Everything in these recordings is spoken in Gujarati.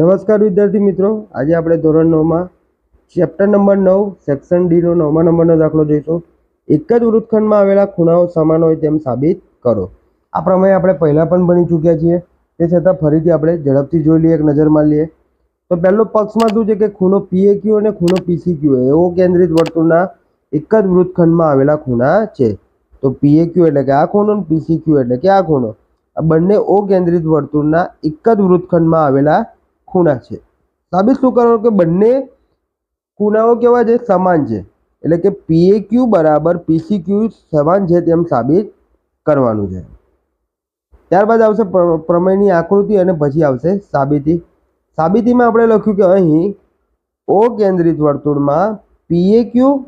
નમસ્કાર વિદ્યાર્થી મિત્રો. આજે આપણે ધોરણ નવમાં ચેપ્ટર નંબર નવ, સેક્શન ડીનો નવમા નંબરનો દાખલો જોઈશું. એક જ વૃત્તખંડમાં આવેલા ખૂણાઓ સમાન હોય તેમ સાબિત કરો. આ પ્રમાણે આપણે પહેલાં પણ ભણી ચૂક્યા છીએ. તે છતાં ફરીથી આપણે ઝડપથી જોઈ લઈએ, એક નજર લઈએ. તો પહેલો પક્ષમાં શું છે કે ખૂણો પીએ ક્યુ અને ખૂણો પીસી ક્યુ એવો કેન્દ્રિત વર્તુળના એક જ વૃત્તખંડમાં આવેલા ખૂણા છે. તો પીએ ક્યુ એટલે કે આ ખૂણો પીસી ક્યુ એટલે કે આ ખૂણો. આ બંને ઓ કેન્દ્રિત વર્તુળના એક જ વૃત્તખંડમાં આવેલા ખૂણા છે. સાબિત શું કરવાનું કે બંને ખૂણાઓ કેવા છે? સમાન છે. એટલે કે પીએ ક્યુ બરાબર પીસી ક્યુ સમાન છે તેમ સાબિત કરવાનું છે. ત્યારબાદ આવશે પ્ર- પ્રમેયની આકૃતિ અને પછી આવશે સાબિતી. સાબિતીમાં આપણે લખ્યું કે અહીં ઓ કેન્દ્રિત વર્તુળમાં પીએ ક્યુ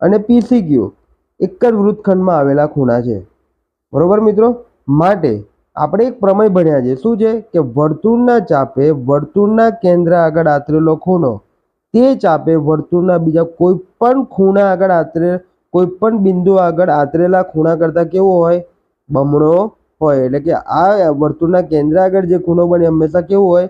અને પીસી ક્યુ એક જ વૃત્તખંડમાં આવેલા ખૂણા છે. બરોબર મિત્રો? માટે આપણે એક પ્રમેય ભણ્યા છે. શું છે? કે વર્તુળના ચાપે વર્તુળના કેન્દ્ર આગળ આતરેલો ખૂણો. તે ચાપે વર્તુળના બીજા કોઈ પણ ખૂણા આગળ આતરે કોઈ પણ બિંદુ આગળ આતરેલા ખૂણા કરતાં કેવો હોય? બમણો હોય. એટલે કે આ વર્તુળના કેન્દ્ર આગળ જે ખૂણો બને હંમેશા કેવો હોય?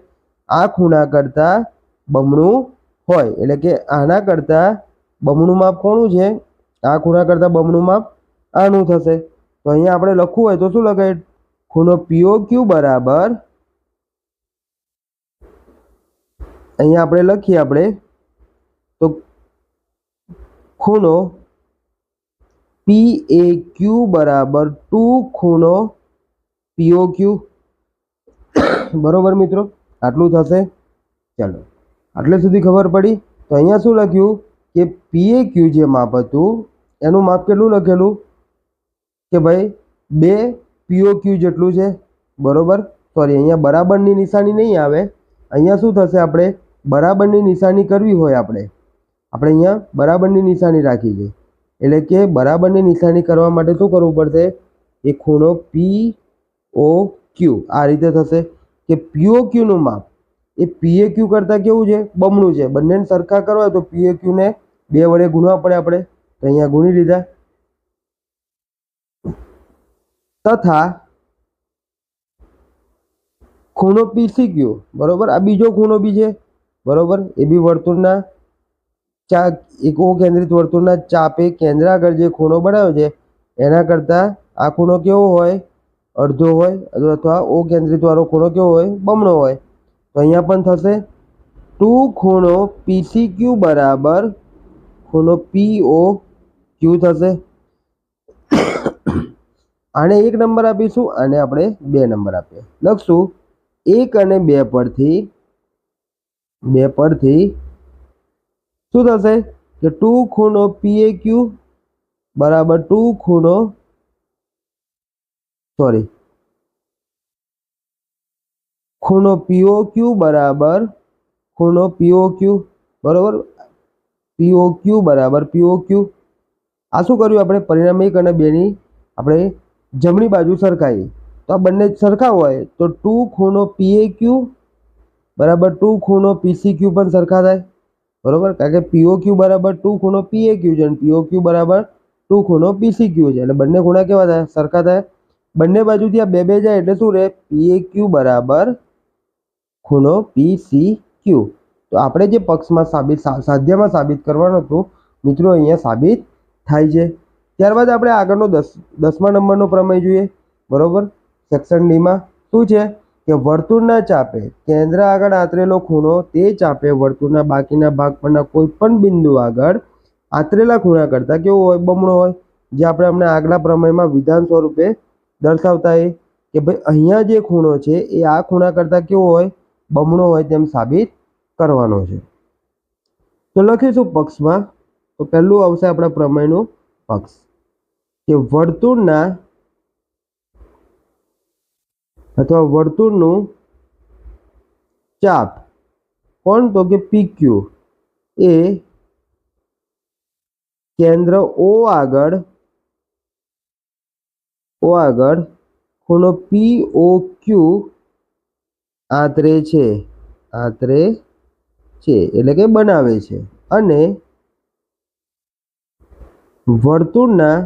આ ખૂણા કરતાં બમણું હોય. એટલે કે આના કરતાં બમણું માપ કોનું છે? આ ખૂણા કરતાં બમણું માપ આનું થશે. તો અહીંયા આપણે લખવું હોય તો શું લખાય ખૂણો પીઓ ક્યુ બરાબર. અહીંયા આપણે લખીએ આપણે. તો ખૂણો પી એ ક્યુ બરાબર ટુ ખૂણો પીઓ ક્યુ બરોબર મિત્રો? આટલું થશે. ચાલો. આટલે સુધી ખબર પડી. તો અહીંયા શું લખ્યું? કે પીએ ક્યુ જે માપ હતું, એનું માપ કેટલું લખેલું? કે ભાઈ બે પીઓ ક્યુ જેટલું છે, બરોબર? સોરી અહીંયા બરાબરની નિશાની નહીં આવે. અહીંયા શું થશે આપણે? બરાબરની નિશાની કરવી હોય આપણે. આપણે અહીંયા બરાબરની નિશાની રાખી છે. એટલે કે બરાબરની નિશાની કરવા માટે શું કરવું પડશે? એ ખૂણો પી ઓ ક્યુ આ રીતે થશે કે પીઓ ક્યુનું માપ એ પીએ ક્યુ કરતાં કેવું છે? બમણું છે. બંનેને સરખા કરવા તો પીએ ક્યુને બે વડે ગુણવા પડે આપણે. તો અહીંયા ગુણી લીધા. તથા ખૂણો પીસી ક્યુ બરોબર? આ બીજો ખૂણો બી છે, બરોબર? એ બી વર્તુળના ચા, એક ઓ કેન્દ્રિત વર્તુળના ચાપે કેન્દ્ર આગળ જે ખૂણો બનાવ્યો છે, એના કરતાં આ ખૂણો કેવો હોય? અડધો હોય, અથવા ઓ કેન્દ્રિત વાળો ખૂણો કેવો હોય? બમણો હોય. તો અહીંયા પણ થશે ટુ ખૂણો પીસી ક્યુ બરાબર ખૂણો પી ઓ ક્યુ થશે. આને એક નંબર આપીશું અને આપણે બે નંબર આપીએ. લખશું એક અને બે પરથી બે પરથી, શું થશે? કે ટુ ખૂણો પીએ ક્યુ બરાબર ટુ ખૂણો, સોરી, ખૂણો પીઓ ક્યુ બરાબર ખૂણો પીઓ ક્યુ, બરાબર? પીઓ ક્યુ બરાબર પીઓ ક્યુ. આ શું કર્યું આપણે? પરિણામ એક અને બેની આપણે જમણી બાજુ સરખાઈ તો આ બંને સરખા હોય તો ટુ ખૂણો પીએ ક્યુ બરાબર ટુ ખૂણો પીસી ક્યુ પણ સરખા થાય. બરાબર? કારણ કે પીઓ ક્યુ બરાબર ટુ ખૂણો પીએ ક્યુ છે અને પીઓ ક્યુ બરાબર ટુ ખૂણો પીસી ક્યુ છે. એટલે બંને ખૂણા કેવા થાય? સરખા થાય. બંને બાજુથી આ બે બે જાય એટલે શું રહે પીએ ક્યુ બરાબર ખૂણો પીસી ક્યુ. તો આપણે જે પક્ષમાં સાબિત સાધ્યમાં સાબિત કરવાનું હતું, મિત્રો, અહીંયા સાબિત થાય છે. ત્યારબાદ આપણે આગળનો દસ, દસમા નંબરનો પ્રમેય જોઈએ. બરોબર? સેક્શન ડીમાં શું છે? કે વર્તુળના ચાપે કેન્દ્ર આગળ આતરેલો ખૂણો તે ચાપે વર્તુળના બાકીના ભાગ પરના કોઈ પણ બિંદુ આગળ આતરેલા ખૂણા કરતાં કેવો હોય? બમણો હોય. જે આપણે હમણાં આગલા પ્રમેયમાં વિધાન સ્વરૂપે દર્શાવતા એ કે ભાઈ અહીંયા જે ખૂણો છે એ આ ખૂણા કરતાં કેવો હોય? બમણો હોય તેમ સાબિત કરવાનો છે. તો લખીશું પક્ષમાં. તો પહેલું આવશે આપણા પ્રમેયનું પક્ષ. કે વર્તુળના અથવા વર્તુળનું ચાપ. કોણ તો કે પીક્યુ એ કેન્દ્ર ઓ આગળ ઓ આગળ ખૂણો પી ઓ ક્યુ આતરે છે. આતરે છે, એટલે કે બનાવે છે. અને વર્તુળના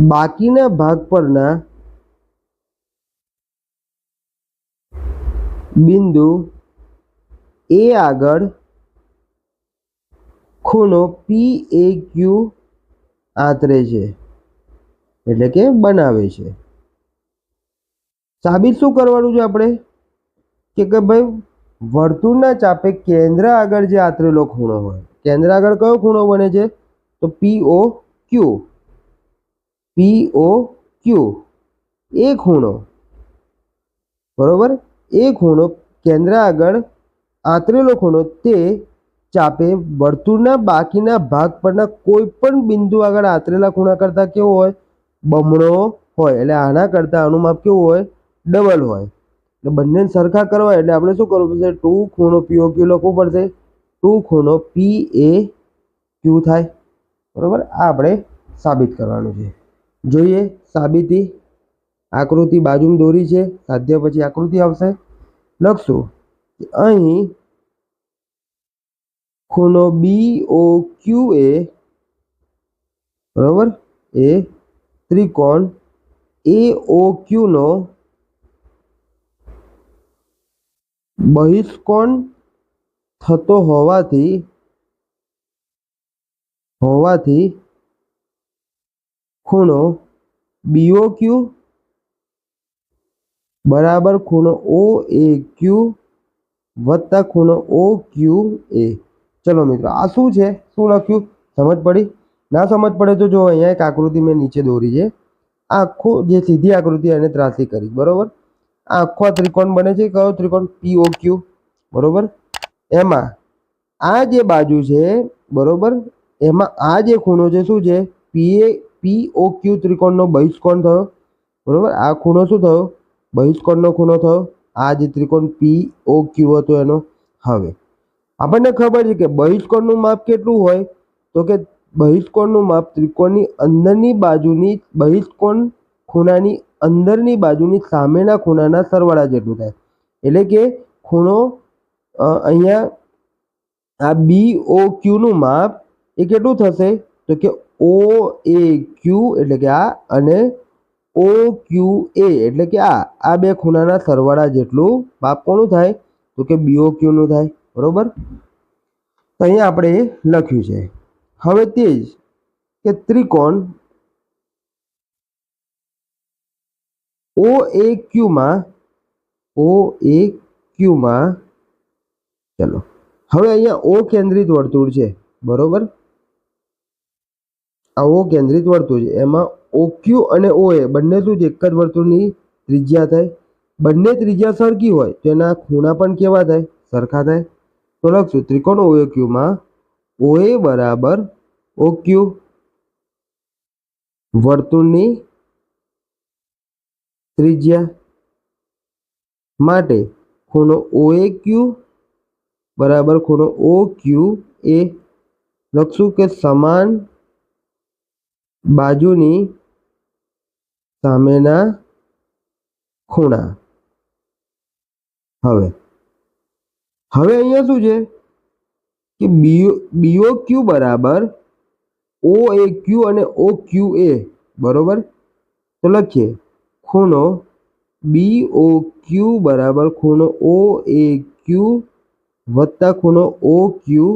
બાકીના ભાગ પરના બિંદુ એ આગળ ખૂણો પી એ ક્યુ આતરે છે. એટલે કે બનાવે છે. સાબિત શું કરવાનું છે આપણે? કે કે ભાઈ વર્તુળના ચાપે કેન્દ્ર આગળ જે આતરેલો ખૂણો હોય, કેન્દ્ર આગળ કયો ખૂણો બને છે? તો પી ઓ ક્યુ પી ઓ ક્યુ એ ખૂણો. બરોબર? એ ખૂણો કેન્દ્ર આગળ આંતરેલો ખૂણો તે ચાપે વર્તુળના બાકીના ભાગ પરના કોઈ પણ બિંદુ આગળ આંતરેલા ખૂણા કરતાં કેવો હોય? બમણો હોય. એટલે આના કરતાં આનું માપ કેવું હોય? ડબલ હોય. એટલે બંને સરખા કરવા એટલે આપણે શું કરવું પડશે? ટુ ખૂણો પી ઓ ક્યુ લખવું પડશે. ટુ ખૂણો પી એ ક્યુ થાય. બરોબર? આ આપણે સાબિત કરવાનું છે. જોઈએ, સાબિતી આકૃતિ બાજુમાં દોરી છે, સાધ્ય પછી આકૃતિ આવશે. લખશું અહીં ખૂણો બી ઓ ક્યુ એ બરોબર? એ ત્રિકોણ એ ઓ ક્યુનો બહિષ્કોણ થતો હોવાથી હોવાથી ખૂણો બીઓ ક્યુ બરાબર ખૂણો ઓ એ ક્યુ વત્તા ખૂણો ઓ ક્યુ એ ચલો મિત્રો, આ શું છે? શું લખ્યું? સમજ પડી? ના સમજ પડે તો જો અહીંયા એક આકૃતિ મેં નીચે દોરી છે. આખો જે સીધી આકૃતિ એને ત્રાસી કરી, બરોબર? આ આખો આ ત્રિકોણ બને છે, કયો ત્રિકોણ? પીઓ ક્યુ બરોબર? એમાં આ જે બાજુ છે, બરોબર? એમાં આ જે ખૂણો છે, શું છે? પી એ પી ઓ ક્યુ ત્રિકોણનો બહિષ્કોણ થયો. બરાબર? આ ખૂણો શું થયો? બહિષ્કોણનો ખૂણો થયો. આ જે ત્રિકોણ પી ઓ ક્યુ હતો એનો. હવે, આપણને ખબર છે કે બહિષ્કોણનું માપ કેટલું હોય? તો કે બહિષ્કોણનું માપ ત્રિકોણની અંદરની બાજુની બહિષ્કોણ ખૂણાની અંદરની બાજુની સામેના ખૂણાના સરવાળા જેટલું થાય. એટલે કે ખૂણો અહીંયા આ બી ઓ ક્યુનું માપ એ કેટલું થશે? તો કે ઓ એ ક્યુ એટલે કે આ અને ઓ ક્યુ એ એટલે કે આ. આ બે ખૂણાના સરવાળા જેટલું માપ કોનું થાય તો કે બીઓ ક્યુનું થાય. બરોબર? તો અહીંયા આપણે લખ્યું છે. હવે તે જ કે ત્રિકોણ ઓ એ ક્યુમાં ઓ એ ક્યુમાં ચલો. હવે અહીંયા ઓ કેન્દ્રિત વર્તુળ છે. બરોબર? આ ઓ કેન્દ્રિત વર્તુળ છે. એમાં ઓક્યુ અને ઓએ બંને શું એક જ વર્તુળની ત્રિજ્યા થાય. બંને ત્રિજ્યા સરખી હોય તો એના ખૂણા પણ કેવા થાય? સરખા થાય. તો લખશું, ત્રિકોણ ઓએ ક્યુમાં ઓએ બરાબર ઓક્યુ વર્તુળની ત્રિજ્યા માટે ખૂણો ઓએ ક્યુ બરાબર ખૂણો ઓ ક્યુ એ લખશું કે સમાન બાજુની સામેના ખૂણા. હવે હવે અહીંયા શું છે? કે બીઓ ક્યુ બરાબર ઓ એ ક્યુ અને ઓ ક્યુ એ, બરોબર? તો લખીએ, ખૂણો બી ઓ ક્યુ બરાબર ખૂણો ઓ એ ક્યુ વત્તા ખૂણો ઓ ક્યુ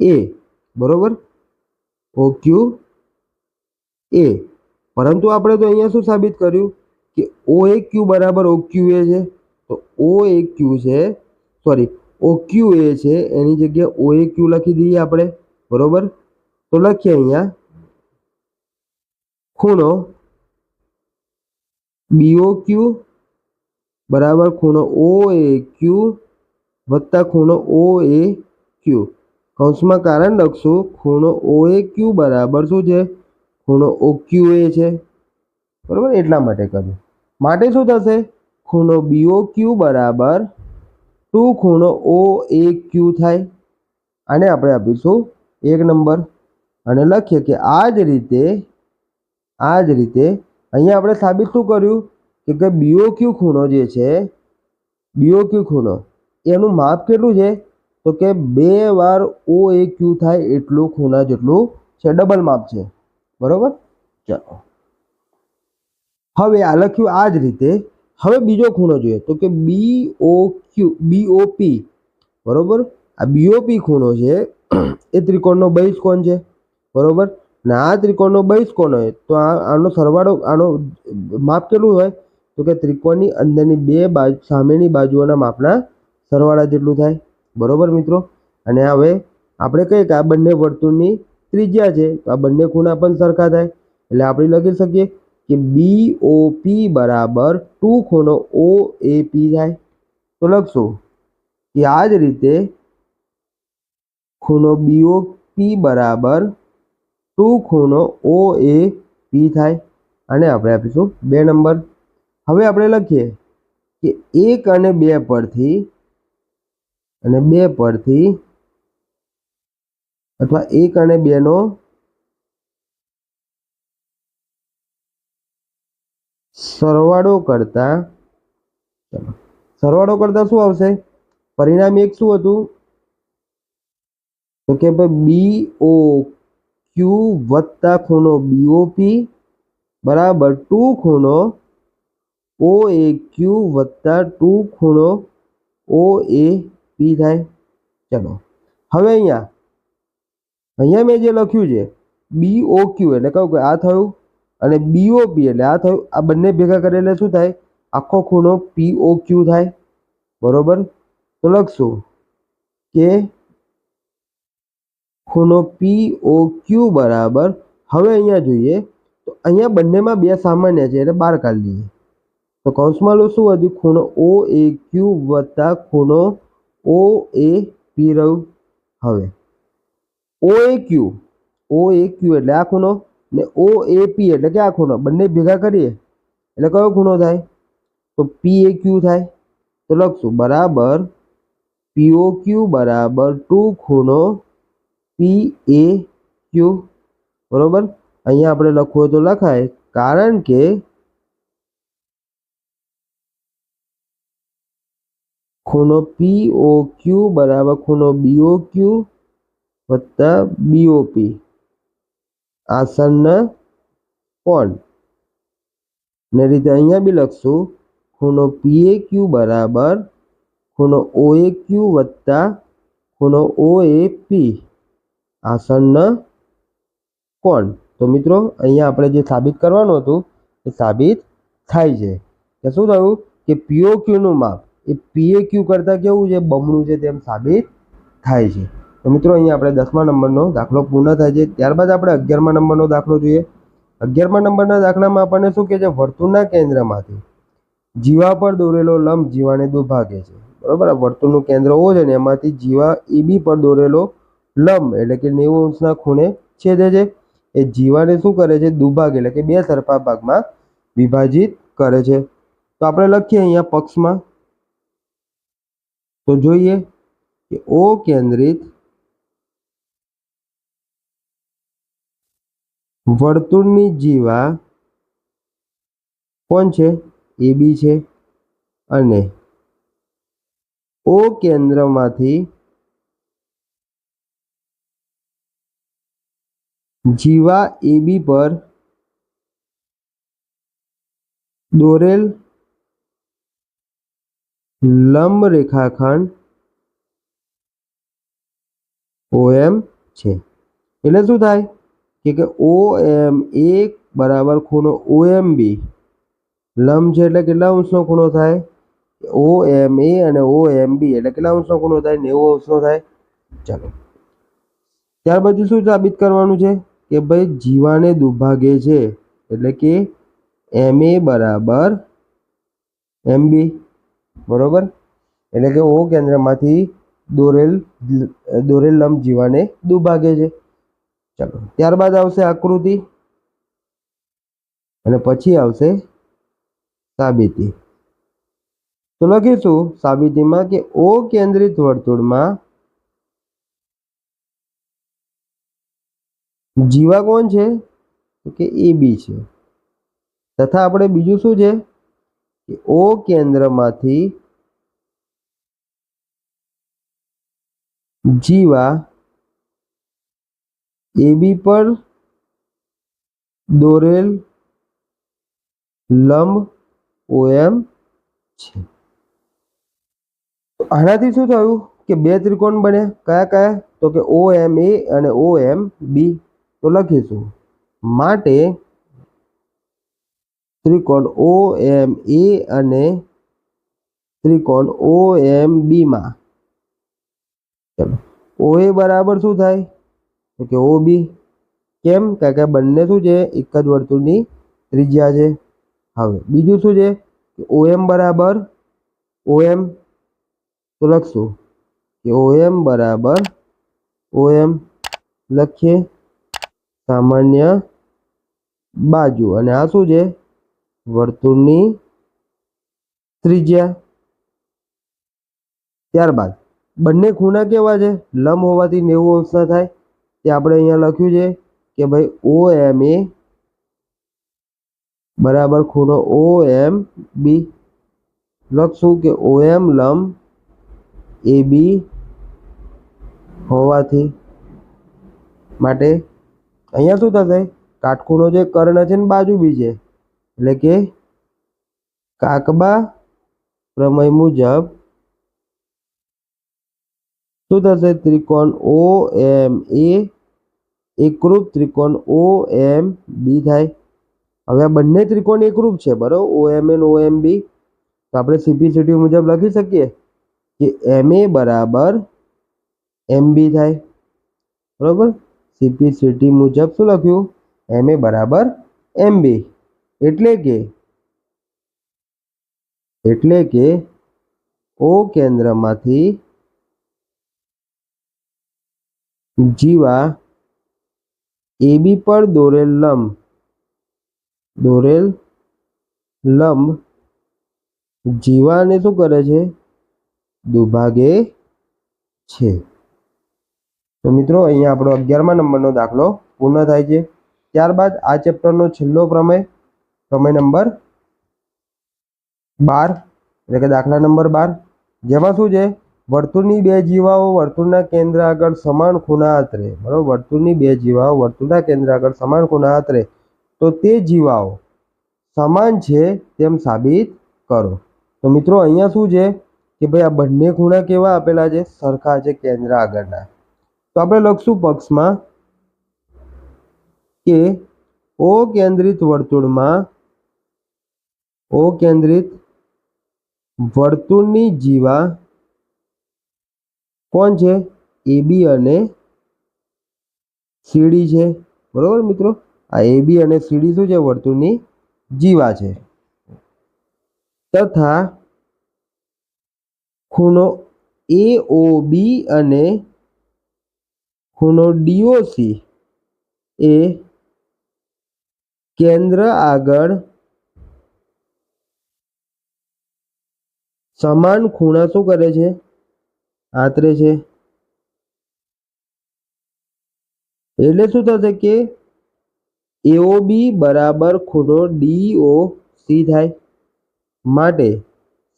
એ, બરોબર? O Q A. પરંતુ આપણે તો અહીંયા શું સાબિત કર્યું? કે ઓ એ ક્યુ બરાબર ઓ ક્યુ એ છે. તો ઓ એ ક્યુ છે સોરી ઓ ક્યુ એ છે. એની જગ્યાએ ઓ એ ક્યુ લખી દઈએ આપણે, બરોબર? તો લખીએ અહીંયા. ખૂણો બીઓ ક્યુ બરાબર ખૂણો ઓ એ ક્યુ વત્તા ખૂણો ઓ એ ક્યુ. કૌંસમાં કારણ લખશું, ખૂણો ઓ એ ક્યુ બરાબર શું છે? ખૂણો ઓ ક્યુ એ છે. બરાબર? એટલા માટે કર્યું. માટે શું થશે? ખૂણો બીઓ ક્યુ બરાબર ટુ, ખૂણો ઓ એ ક્યુ થાય. આને આપણે આપીશું એક નંબર. અને લખીએ કે આ જ રીતે આ જ રીતે અહીંયા આપણે સાબિત શું કર્યું? કે કે બીઓ ક્યુ ખૂણો જે છે બીઓ ક્યુ ખૂણો, એનું માપ કેટલું છે? તો કે બે વાર ઓ એ ક્યુ થાય એટલું ખૂણા જેટલું છે ડબલ માપ છે. બરોબર? ચાલો. હવે આ લખ્યું આ જ રીતે. હવે બીજો ખૂણો જોઈએ. તો કે બી ઓ ક્યુ બી ઓ પી બરોબર? આ બીઓપી ખૂણો છે, એ ત્રિકોણનો બહિષ્કોણ છે. બરોબર? ને આ ત્રિકોણનો બહિષ્કોણ હોય, તો આ, આનો સરવાળો, આનો માપ કેટલું હોય? તો કે ત્રિકોણની અંદરની બે બાજુ, સામેની બાજુઓના માપના સરવાળા જેટલું થાય. બરોબર મિત્રો? અને હવે આપણે કહીએ કે આ બંને વર્તુળની ત્રિજ્યા છે. તો આ બંને ખૂણા પણ સરખા થાય. એટલે આપણે લખી શકીએ કે બી ઓ પી બરાબર ટુ ખૂણો ઓ એ પી થાય. તો લખશું કે આ જ રીતે ખૂણો બીઓ પી બરાબર ટુ ખૂણો ઓ એ પી થાય. અને આપણે આપીશું બે નંબર. હવે આપણે લખીએ કે એક અને બે પરથી અને બે પરથી અથવા એક અને બેનો સરવાળો કરતા સરવાળો કરતા શું આવશે? પરિણામ એક શું હતું? તો કે ભાઈ બી ઓ ક્યુ વત્તા ખૂણો બીઓપી બરાબર ટુ ખૂણો ઓ એ ક્યુ વત્તા ટુ ખૂણો ઓ એ પી થાય? ચલો. હવે અહીંયા અહીંયા મેં જે લખ્યું છે બી ઓ ક્યુ એટલે કહું કે આ થયું અને બીઓપી એટલે આ થયું. આ બંને ભેગા કરે એટલે શું થાય? આખો ખૂણો પી ઓ ક્યુ થાય. બરોબર? તો લખશું કે ખૂણો પી ઓ ક્યુ બરાબર, હવે અહીંયા જોઈએ, તો અહીંયા બંનેમાં બે સામાન્ય છે, એટલે બહાર કાઢી લઈએ. તો કૌંસમાં લો શું હતું ખૂણો ઓ એ ક્યુ વત્તા ખૂણો ઓ એ પી રહ્યું હવે. ઓ એ ક્યુ. ઓ એ ક્યુ એટલે આ ખૂણો ને ઓ એ પી એટલે કે આ ખૂણો. બંને ભેગા કરીએ એટલે કયો ખૂણો થાય? તો પી એ ક્યુ થાય. તો લખશું બરાબર પીઓ ક્યુ બરાબર ટુ ખૂણો પી એ ક્યુ બરાબર? અહીંયા આપણે લખવું હોય તો લખાય. કારણ કે ખૂણો પી ઓ ક્યુ બરાબર ખૂણો બીઓ ક્યુ વત્તા બીઓપી આસનના કોણ ને રીતે અહીંયા બી લખશું, ખૂણો પી એ ક્યુ બરાબર ખૂણો ઓ એ ક્યુ વત્તા ખૂણો ઓ એ પી આસનના કોણ તો મિત્રો, અહીંયા આપણે જે સાબિત કરવાનું હતું, એ સાબિત થાય છે. કે શું થયું? કે પીઓ ક્યુનું માપ એ પીએ ક્યુ કરતાં કેવું છે? બમણું છે તેમ સાબિત થાય છે. તો મિત્રો, અહીંયા આપણે દસમા નંબરનો દાખલો પૂર્ણ થાય છે. ત્યારબાદ આપણે અગિયારમા નંબરનો દાખલો જોઈએ. અગિયારમા નંબરના દાખલામાં આપણને શું કહે છે? વર્તુળના કેન્દ્રમાંથી જીવા પર દોરેલો લંબ જીવાને દુભાગે છે. બરાબર? આ વર્તુળનું કેન્દ્ર O છે ને, એમાંથી જીવા એબી પર દોરેલો લંબ, એટલે કે નેવું અંશના ખૂણે છેદે છે. એ જીવાને શું કરે છે? દુભાગ, એટલે કે બે સરખા ભાગમાં વિભાજિત કરે છે. તો આપણે લખીએ અહીંયા પક્ષમાં. તો જોઈએ કે ઓ કેન્દ્રિત વર્તુળની જીવા કોણ છે? એ બી છે. અને ઓ કેન્દ્રમાંથી જીવા એબી પર દોરેલ લંબ રેખાખંડ ઓએમ છે. એટલે શું થાય? કે કે ઓ એમ એ બરાબર ખૂણો ઓ એમ બી. લંબ છે એટલે કેટલા અંશનો ખૂણો થાય? ઓ એમ એ અને ઓ એમ બી. એટલે કેટલા અંશનો ખૂણો થાય? નેવું અંશનો થાય. ચાલો. ત્યાર પછી શું સાબિત કરવાનું છે? કે ભાઈ જીવાને દુભાગે છે. એટલે કે એમ એ બરાબર એમ બી. બરોબર? એટલે કે ઓ કેન્દ્રમાંથી દોરેલ દોરેલ લંબ જીવાને દુભાગે છે. ચાલો, ત્યારબાદ આવશે આકૃતિ અને પછી આવશે સાબિતી. તો લખીશું સાબિતીમાં કે ઓ કેન્દ્રિત વર્તુળમાં જીવા કોણ છે? કે એ બી છે. તથા આપણે બીજું શું છે? કે ઓ કેન્દ્રમાંથી જીવા એબી પર દોરેલ લંબ ઓએમ છે. આનાથી શું થયું કે બે ત્રિકોણ બન્યા કયા કયા? તો કે ઓ એમ એ અને ઓ એમ બી તો લખીશું. માટે ત્રિકોણ ઓ એમ એ અને ત્રિકોણ ઓ એમ બીમાં ચલો. ઓ એ બરાબર શું થાય? તો કે ઓ બી કેમ? કારણ કે બંને શું છે? એક જ વર્તુળની ત્રિજ્યા છે. હવે, બીજું શું છે? કે ઓ એમ બરાબર ઓ એમ તો લખશું. કે ઓ એમ બરાબર ઓ એમ લખીએ સામાન્ય બાજુ. અને આ શું છે? વર્તુળની ત્રિજ્યા. ત્યારબાદ બંને ખૂણા કેવા છે? લંબ હોવાથી નેવું અંશના થાય. તે આપણે અહીંયા લખ્યું છે કે ભાઈ ઓ એમ એ બરાબર ખૂણો ઓ એમ બી. લખશું કે ઓ એમ લંબ એ બી હોવાથી માટે અહીંયા શું થશે? કાટખૂણો જે કર્ણ છે ને બાજુ બી છે. એટલે કે કાકબા પ્રમેય મુજબ શું થશે? ત્રિકોણ ઓ એમ એ એકરૂપ ત્રિકોણ ઓ એમ બી થાય. હવે આ બંને ત્રિકોણ એકરૂપ છે, બરાબર? ઓ એમ એન ઓ એમ બી તો આપણે સીપીસીટી મુજબ લખી શકીએ કે એમ એ બરાબર એમ બી થાય. બરાબર? સીપીસીટી મુજબ શું લખ્યું? એમ એ બરાબર એમ બી એટલે કે એટલે કે, ઓ કેન્દ્રમાંથી જીવા એબી પર દોરેલ લંબ દોરેલ લંબ જીવાને શું કરે છે? દુભાગે છે. તો મિત્રો, અહીંયા આપણો અગિયારમા નંબરનો દાખલો પૂર્ણ થાય છે. ત્યારબાદ આ ચેપ્ટરનો છેલ્લો પ્રમેય પ્રમેય નંબર બાર, એટલે કે દાખલા નંબર બાર. જેમાં શું છે? વર્તુળની બે જીવાઓ વર્તુળના કેન્દ્ર આગળ સમાન ખૂણા આતરે બરાબર? વર્તુળની બે જીવાઓ વર્તુળના કેન્દ્ર આગળ સમાન ખૂણા આતરે તો તે જીવાઓ સમાન છે તેમ સાબિત કરો. તો મિત્રો, અહીંયા શું છે? કે ભાઈ આ બંને ખૂણા કેવા આપેલા છે? સરખા છે કેન્દ્ર આગળના. તો આપણે લખશું પક્ષમાં કે ઓ કેન્દ્રિત વર્તુળમાં ઓ કેન્દ્રિત, વર્તુળની જીવા કોણ છે? એબી અને સીડી છે. બરોબર મિત્રો? આ એબી અને સીડી શું છે? વર્તુળની જીવા છે. તથા ખૂણો એ ઓ બી અને ખૂણો ડીઓસી એ કેન્દ્ર આગળ સમાન ખૂણા શું કરે છે? આતરે છે. એટલે શું થશે કે એઓ બી બરાબર ખૂણો ડીઓ સી થાય. માટે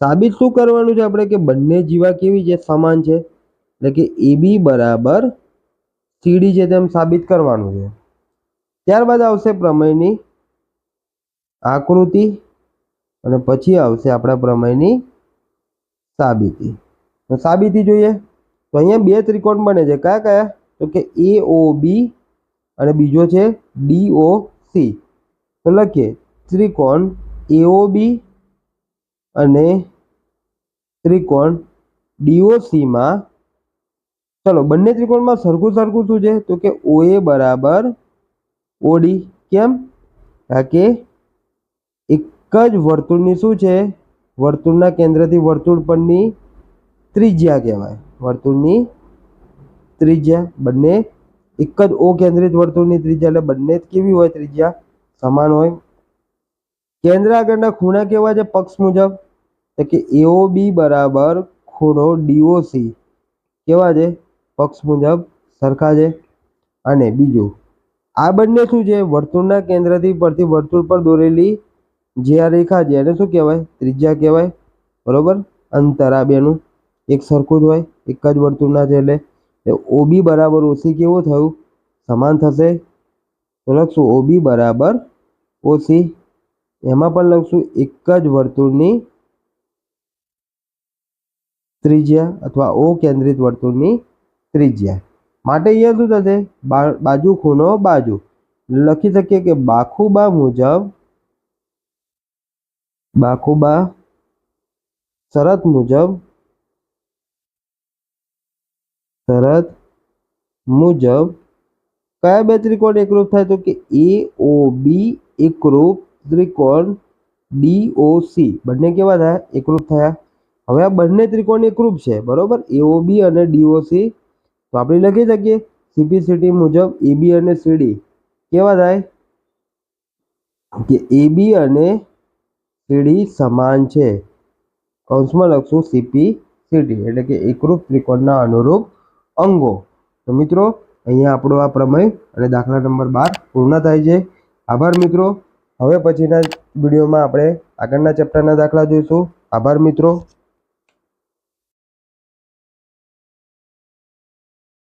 સાબિત શું કરવાનું છે આપણે કે બંને જીવા કેવી છે? સમાન છે. એટલે કે એ બી બરાબર સીડી છે તેમ સાબિત કરવાનું છે. ત્યારબાદ આવશે પ્રમેયની આકૃતિ અને પછી આવશે આપણા પ્રમેયની સાબિતી. તો સાબિતી જોઈએ. તો અહીંયા બે ત્રિકોણ બને છે. કયા કયા? તો કે એ ઓ બી અને બીજો છે ડી ઓ સી તો લખીએ. ત્રિકોણ એઓ બી અને ત્રિકોણ ડીઓસીમાં ચલો, બંને ત્રિકોણમાં સરખું સરખું શું છે? તો કે ઓ એ બરાબર ઓડી કેમ? કારણ કે એક જ વર્તુળની શું છે? વર્તુળના કેન્દ્રથી વર્તુળ પરની ત્રિજ્યા કહેવાય. વર્તુળની ત્રિજ્યા બંને એક જ ઓ કેન્દ્રિત વર્તુળની ત્રિજ્યા, એટલે બંને કેવી હોય? ત્રિજ્યા સમાન હોય. કેન્દ્ર આગળના ખૂણા કેવા છે? પક્ષ મુજબ. તો કે એઓ બી બરાબર ખૂણો ડીઓસી કેવા છે? પક્ષ મુજબ સરખા છે. અને બીજું, આ બંને શું છે? વર્તુળના કેન્દ્રથી પરથી વર્તુળ પર દોરેલી જે આ રેખા છે, એને શું કહેવાય? ત્રિજ્યા કહેવાય, બરોબર? અંતર આ બેનું. એક સરખું જ હોય, એક જ વર્તુળના છે એટલે. ઓબી બરાબર ઓસી કેવું થયું? સમાન થશે. તો લખશું ઓબી બરાબર ઓસી એમાં પણ લખશું એક જ વર્તુળની ત્રિજ્યા અથવા ઓ કેન્દ્રિત વર્તુળની ત્રિજ્યા. માટે અહીંયા શું થશે? બા- બાજુ ખૂણો બાજુ. લખી શકીએ કે બાખુબા મુજબ બાખુબા શરત મુજબ શરત મુજબ કયા બે ત્રિકોણ એકરૂપ થાય? તો કે એ, ઓ, બી એકરૂપ ત્રિકોણ ડી, ઓ, સી. બંને કેવા થયા? એકરૂપ થયા. હવે આ બંને ત્રિકોણ એકરૂપ છે, બરોબર? એઓ બી અને ડીઓસી તો આપણે લખી શકીએ સીપીસીટી મુજબ એબી અને સીડી કેવા થાય? કે એબી અને સીડી સમાન છે. કૌંસમાં લખશું સીપી સીટી એટલે કે એકરૂપ ત્રિકોણના અનુરૂપ અંગો. તો મિત્રો, અહીંયા આપણો આ પ્રમેય અને દાખલા નંબર બાર પૂર્ણ થાય છે. આભાર મિત્રો. હવે પછીના વિડીયોમાં આપણે આગળના ચેપ્ટરના દાખલા જોઈશું. આભાર મિત્રો.